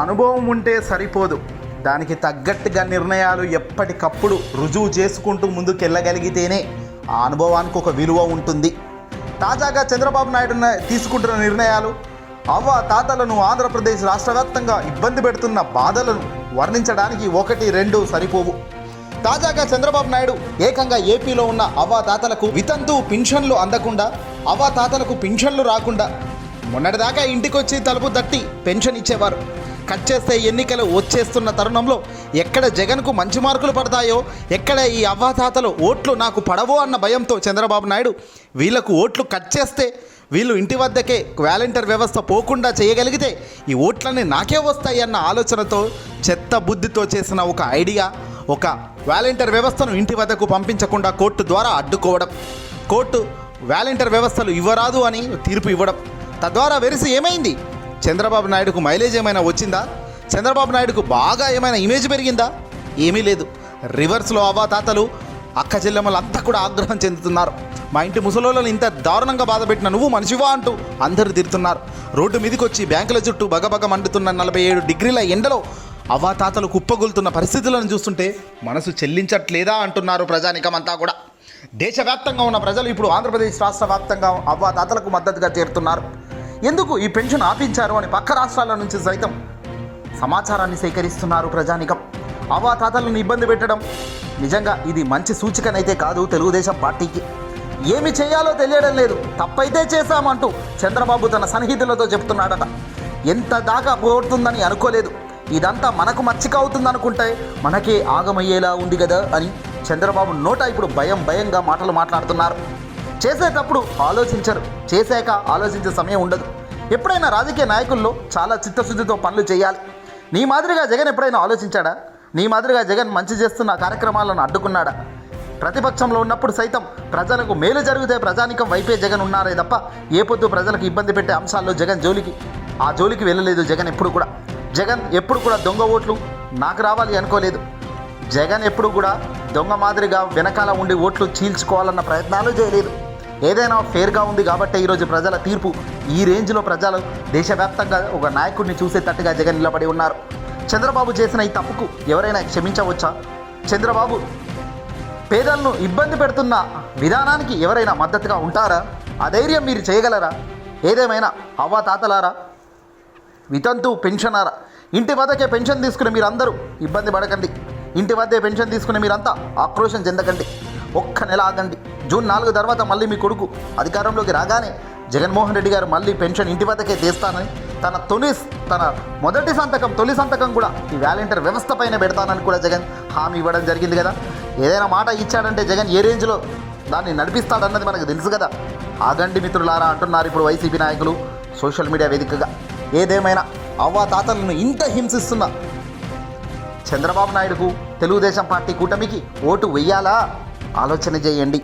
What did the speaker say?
అనుభవం ఉంటే సరిపోదు. దానికి తగ్గట్టుగా నిర్ణయాలు ఎప్పటికప్పుడు రుజువు చేసుకుంటూ ముందుకెళ్ళగలిగితేనే ఆ అనుభవానికి ఒక విలువ ఉంటుంది. తాజాగా చంద్రబాబు నాయుడు తీసుకుంటున్న నిర్ణయాలు అవ్వ తాతలను ఆంధ్రప్రదేశ్ రాష్ట్రవ్యాప్తంగా ఇబ్బంది పెడుతున్న బాధలను వర్ణించడానికి ఒకటి రెండు సరిపోవు. తాజాగా చంద్రబాబు నాయుడు ఏకంగా ఏపీలో ఉన్న అవ్వాతాతలకు వితంతు పింఛన్లు అందకుండా అవ్వాతాతలకు పింఛన్లు రాకుండా మొన్నటిదాకా ఇంటికొచ్చి తలుపు తట్టి పెన్షన్ ఇచ్చేవారు. కట్ చేస్తే ఎన్నికలు వచ్చేస్తున్న తరుణంలో ఎక్కడ జగన్కు మంచి మార్కులు పడతాయో ఎక్కడ ఈ అవ్వాతాతలు ఓట్లు నాకు పడవో అన్న భయంతో చంద్రబాబు నాయుడు వీళ్ళకు ఓట్లు కట్ చేస్తే వీళ్ళు ఇంటి వద్దకే వ్యాలంటీర్ వ్యవస్థ పోకుండా చేయగలిగితే ఈ ఓట్లన్నీ నాకే వస్తాయి అన్న ఆలోచనతో చెత్త బుద్ధితో చేసిన ఒక ఐడియా ఒక వ్యాలంటీర్ వ్యవస్థను ఇంటి వద్దకు పంపించకుండా కోర్టు ద్వారా అడ్డుకోవడం. కోర్టు వ్యాలంటీర్ వ్యవస్థలు ఇవ్వరాదు అని తీర్పు ఇవ్వడం. తద్వారా వెరిసి ఏమైంది? చంద్రబాబు నాయుడుకు మైలేజ్ ఏమైనా వచ్చిందా? చంద్రబాబు నాయుడుకు బాగా ఏమైనా ఇమేజ్ పెరిగిందా? ఏమీ లేదు. రివర్స్లో అవ్వాతాతలు అక్క చెల్లెమ్మలు అంతా కూడా ఆగ్రహం చెందుతున్నారు. మా ఇంటి ముసలోళ్ళని ఇంత దారుణంగా బాధపెట్టిన నువ్వు మనిషివా అంటూ అందరూ తిడుతున్నారు. రోడ్డు మీదకి వచ్చి బ్యాంకుల చుట్టూ బగబగ మండుతున్న నలభై ఏడు డిగ్రీల ఎండలో అవ్వాతాతలు కుప్పగొలుతున్న పరిస్థితులను చూస్తుంటే మనసు చెల్లించట్లేదా అంటున్నారు ప్రజానికమంతా కూడా. దేశవ్యాప్తంగా ఉన్న ప్రజలు ఇప్పుడు ఆంధ్రప్రదేశ్ రాష్ట్ర వ్యాప్తంగా అవ్వాతాతలకు మద్దతుగా చేరుతున్నారు. ఎందుకు ఈ పెన్షన్ ఆపించారు అని పక్క రాష్ట్రాల నుంచి సైతం సమాచారాన్ని సేకరిస్తున్నారు ప్రజానికం. అవాతాతలను ఇబ్బంది పెట్టడం. నిజంగా ఇది మంచి సూచికనైతే కాదు తెలుగుదేశం పార్టీకి. ఏమి చేయాలో తెలియడం లేదు. తప్పైతే చేశామంటూ చంద్రబాబు తన సన్నిహితులతో చెప్తున్నాడట. ఎంత దాకా పోతుందని అనుకోలేదు. ఇదంతా మనకు మచ్చిక అవుతుందనుకుంటే మనకే ఆగమయ్యేలా ఉంది కదా అని చంద్రబాబు నోట ఇప్పుడు భయం భయంగా మాటలు మాట్లాడుతున్నారు. చేసేటప్పుడు ఆలోచించరు. చేశాక ఆలోచించే సమయం ఉండదు. ఎప్పుడైనా రాజకీయ నాయకుల్లో చాలా చిత్తశుద్ధితో పనులు చేయాలి. నీ మాదిరిగా జగన్ ఎప్పుడైనా ఆలోచించాడా? నీ మాదిరిగా జగన్ మంచి చేస్తున్న కార్యక్రమాలను అడ్డుకున్నాడా? ప్రతిపక్షంలో ఉన్నప్పుడు సైతం ప్రజలకు మేలు జరిగితే ప్రజానికం వైపే జగన్ ఉన్నారే తప్ప ఏ పొద్దు ప్రజలకు ఇబ్బంది పెట్టే అంశాల్లో జగన్ జోలికి ఆ జోలికి వెళ్ళలేదు జగన్ ఎప్పుడు కూడా. జగన్ ఎప్పుడు కూడా దొంగ ఓట్లు నాకు రావాలి అనుకోలేదు. జగన్ ఎప్పుడు కూడా దొంగ మాదిరిగా వెనకాల ఉండి ఓట్లు చీల్చుకోవాలన్న ప్రయత్నాలు చేయలేదు. ఏదైనా ఫేర్గా ఉంది కాబట్టి ఈరోజు ప్రజల తీర్పు. ఈ రేంజ్లో ప్రజలు దేశవ్యాప్తంగా ఒక నాయకుడిని చూసేటట్టుగా జగన్ నిలబడి ఉన్నారు. చంద్రబాబు చేసిన ఈ తప్పుకు ఎవరైనా క్షమించవచ్చా? చంద్రబాబు పేదలను ఇబ్బంది పెడుతున్న విధానానికి ఎవరైనా మద్దతుగా ఉంటారా? ఆ ధైర్యం మీరు చేయగలరా? ఏదేమైనా అవ్వ తాతలారా? వితంతు పెన్షనారా? ఇంటి వద్దకే పెన్షన్ తీసుకుని మీరందరూ ఇబ్బంది పడకండి. ఇంటి వద్దే పెన్షన్ తీసుకుని మీరంతా ఆక్రోశం చెందకండి. ఒక్క నెల ఆగండి. జూన్ నాలుగు తర్వాత మళ్ళీ మీ కొడుకు అధికారంలోకి రాగానే జగన్మోహన్ రెడ్డి గారు మళ్ళీ పెన్షన్ ఇంటి వద్దకే తీస్తానని తన తొలి తన మొదటి సంతకం తొలి సంతకం కూడా ఈ వ్యాలంటీర్ వ్యవస్థ పైన పెడతానని కూడా జగన్ హామీ ఇవ్వడం జరిగింది కదా. ఏదైనా మాట ఇచ్చాడంటే జగన్ ఏ రేంజ్లో దాన్ని నడిపిస్తాడన్నది మనకు తెలుసు కదా. ఆగండి మిత్రులారా అంటున్నారు ఇప్పుడు వైసీపీ నాయకులు సోషల్ మీడియా వేదికగా. ఏదేమైనా అవ్వా తాతలను ఇంత హింసిస్తున్న చంద్రబాబు నాయుడుకు తెలుగుదేశం పార్టీ కూటమికి ఓటు వెయ్యాలా? ఆలోచన చేయండి.